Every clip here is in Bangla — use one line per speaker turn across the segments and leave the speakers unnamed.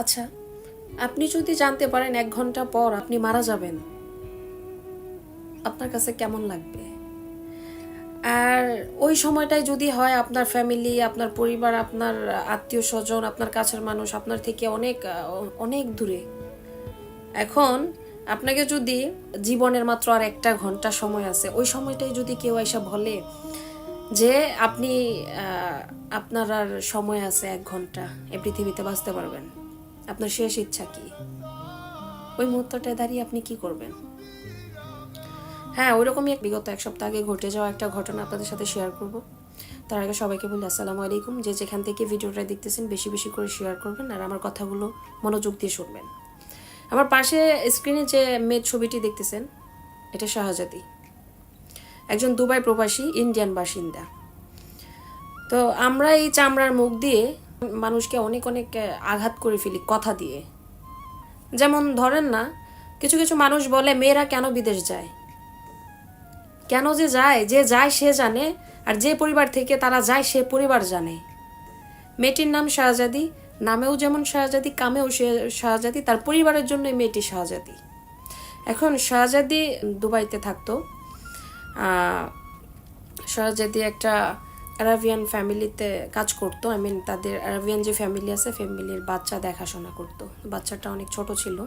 আচ্ছা আপনি যদি জানতে পারেন এক ঘণ্টা পর আপনি মারা যাবেন, আপনার কাছে কেমন লাগবে? আর ওই সময়টাই যদি হয় আপনার ফ্যামিলি আপনার পরিবার, আপনার আত্মীয় স্বজন, আপনার কাছের মানুষ, আপনার থেকে অনেক অনেক দূরে। এখন আপনাকে যদি জীবনের মাত্র আর একটা ঘণ্টা সময় আছে, ওই সময়টাই যদি কেউ এসে বলে যে আপনি আপনার আর সময় আছে এক ঘণ্টা, এই পৃথিবীতে বাঁচতে পারবেন। আপনার শেষ ইচ্ছা কি? ওই মুহূর্তটায় দাঁড়িয়ে আপনি কি করবেন? হ্যাঁ ওইরকমই এক বিগত এক সপ্তাহ আগে ঘটে যাওয়া একটা ঘটনা আপনাদের সাথে শেয়ার করব। তার আগে সবাইকে বলি, আসসালামু আলাইকুম। যে যেখান থেকে ভিডিওটা দেখতেছেন, বেশি বেশি করে শেয়ার করবেন আর আমার কথাগুলো মনোযোগ দিয়ে শুনবেন। আমার পাশে স্ক্রিনে যে মেয়ের ছবিটি দেখতেছেন, এটা শাহজাদি। একজন দুবাই প্রবাসী ইন্ডিয়ান বাসিন্দা। তো আমরা এই চামড়ার মুখ দিয়ে মানুষকে অনেক অনেক আঘাত করে ফেলি কথা দিয়ে। যেমন ধরেন না, কিছু কিছু মানুষ বলে, মেয়েরা কেন বিদেশ যায়? কেন যে যায় যে যায় সে জানে, আর যে পরিবার থেকে তারা যায় সে পরিবার জানে। মেয়েটির নাম শাহজাদি, নামেও যেমন শাহজাদি, কামেও সে শাহজাদি, তার পরিবারের জন্যই মেয়েটি শাহজাদি। এখন শাহজাদি দুবাইতে থাকতো। শাহজাদি একটা আরাবিয়ান ফ্যামিলিতে কাজ করতো আই মিন তাদের আরাবিয়ান যে ফ্যামিলি আছে ফ্যামিলির বাচ্চা দেখাশোনা করতো। বাচ্চাটা অনেক ছোট ছিল।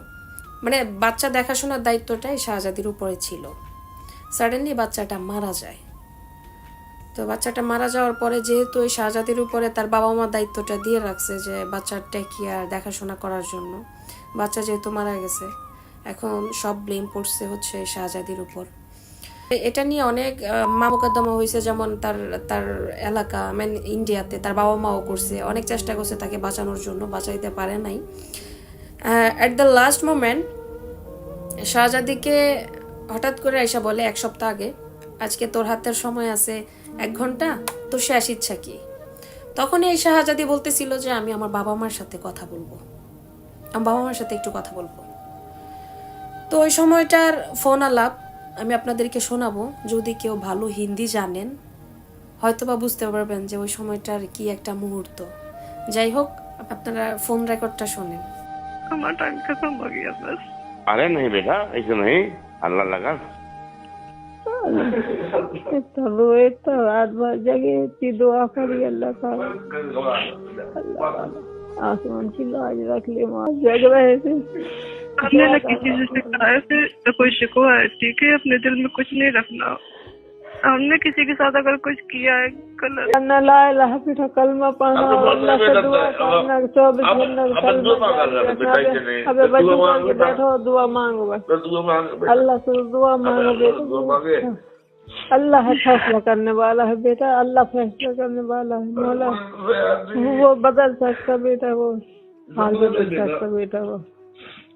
মানে বাচ্চা দেখাশোনার দায়িত্বটাই শাহজাদির উপরে ছিল। সাডেনলি বাচ্চাটা মারা যায়। তো বাচ্চাটা মারা যাওয়ার পরে যেহেতু ওই শাহজাদির উপরে তার বাবা মা দায়িত্বটা দিয়ে রাখছে যে বাচ্চার টেকিয়ার দেখাশোনা করার জন্য, বাচ্চা যেহেতু মারা গেছে, এখন সব ব্লেম পড়ছে হচ্ছে শাহজাদির উপর। এটা নিয়ে অনেক মা মোকদ্দমা হয়েছে যেমন তার তার এলাকা মেন ইন্ডিয়াতে তার বাবা মাও করছে। অনেক চেষ্টা করছে তাকে বাঁচানোর জন্য, বাঁচাইতে পারে নাই। অ্যাট দ্য লাস্ট মোমেন্ট শাহজাদিকে হঠাৎ করে আইসা বলে, এক সপ্তাহ আগে, আজকে তোর হাতের সময় আছে, এক ঘণ্টা, তোর শেষ ইচ্ছা কি? তখনই এই শাহজাদি বলতেছিল যে, আমি আমার বাবা মার সাথে কথা বলব। আমার বাবা মার সাথে একটু কথা বলব। তো ওই সময়টার ফোন আলাপ আমি আপনাদেরকে শোনাবো যদি কেউ ভালো হিন্দি জানেন হয়তো বা বুঝতে পারবেন যে ওই সময়টার কি একটা মুহূর্ত যাই হোক আপনারা ফোন রেকর্ডটা শোনেন
हमारा टाइम खत्म हो गया बस
अरे नहीं बेटा ऐसे नहीं अल्लाह लगा
इतना रोए इतना रात भर जगे इतनी दुआ करी अल्लाह का अल्लाह आसमान की लाज रख ले माँ जग रहे थे
اپنے نہ کسی سے پھر نہ کوئی شکوا ہے ٹھیک ہے اپنے دل میں کچھ نہیں
رکھنا۔ ہم نے کسی کے ساتھ
اگر
کچھ
کیا
ہے کلمہ
پڑھنا
اللہ
سے دعا چوبیس بیٹھو دعا مانگو بس۔ اللہ سے دعا
مانگو بیٹا اللہ فیصلہ کرنے والا
ہے بیٹا اللہ فیصلہ کرنے والا ہے مولا۔ وہ بدل سکتا
بیٹا
وہ۔
حال بدل ہاں،
سکتا بیٹا وہ۔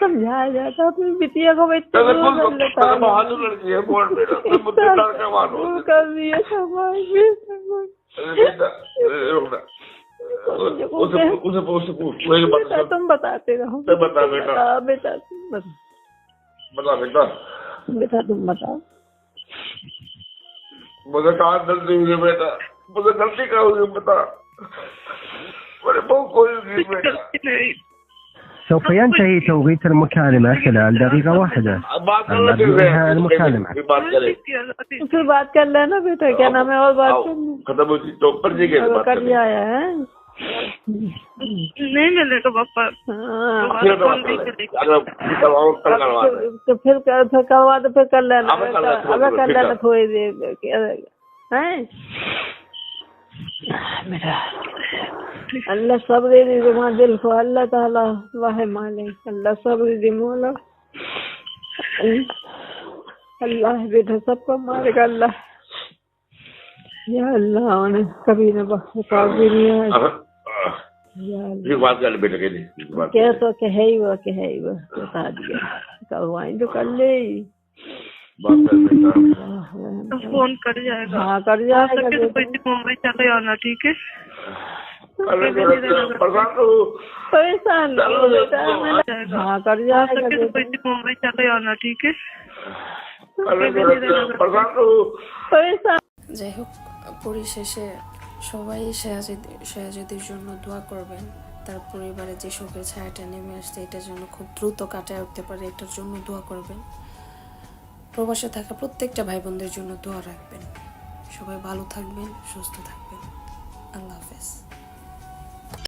سمجھایا جاتا اپنی بتیا
کو تم
بتاتے رہو۔ بتا
بیٹا بیٹا بتا تم بتاؤ۔ مجھے کہاں غلطی ہوئی بیٹا؟ مجھے غلطی کہاں ہوئی بتا۔ میرے
بہت
کوئی
نہیں بیٹا۔
سوف ينتهي توقيت المكالمة خلال دقيقة واحدة
अब बात कर
अब
लेते
अभी
हैं
है المكالمة
फिर बात करें
की आजादी
फिर बात कर लेना बेटा क्या नाम है और बात
आओ,
करनी
खत्म हुई तो ऊपर जी के
अगर
बात
कर
करें
लिया आया है
नहीं मिलेगा पापा
हाँ
फिर
दोबारा
बात
फोन नहीं
करें
करेगा
अगर करवाओ कल करवा दें
तो फिर कर फिर करवा दो फिर कर लेना
अब कर
बेटा
लेना,
अब कर
ठीक
लेना
है।
थोड़ी देर क्या हैं मेरा اللہ صبر دی زما دل کو
اللہ تعالی واہ مالے اللہ صبر دی مولا۔ اللہ
بیٹا
سب
کو مالک اللہ۔ یا اللہ انہیں کبھی نہ بخش کافی نہیں ہے یہ
بات کیا تو
ہی وہ ہی وہ۔
بتا دیا۔
جو
کر
لے۔ فون
کر
جائے گا۔ ہاں کر جائے گا۔
ٹھیک ہے؟ परेशान तो
परेशान नहीं हो बेटा मैंने हाँ कर
हो
जाएगा
सके तो
बेटा
कोई मुंबई चले आना ठीक है
अरे बेटा परेशान तो
परेशान
যাই হোক পরিশেষে সবাই শেহাজিদ শেহাজিদের জন্য দোয়া করবেন তার পরিবারে যে শোকের ছায়াটা নেমে আসছে এটার জন্য খুব দ্রুত কাটায় উঠতে পারে এটার জন্য দোয়া করবেন প্রবাসে থাকা প্রত্যেকটা ভাই বোনদের জন্য দোয়া রাখবেন সবাই ভালো থাকবেন সুস্থ থাকবেন আল্লাহ হাফেজ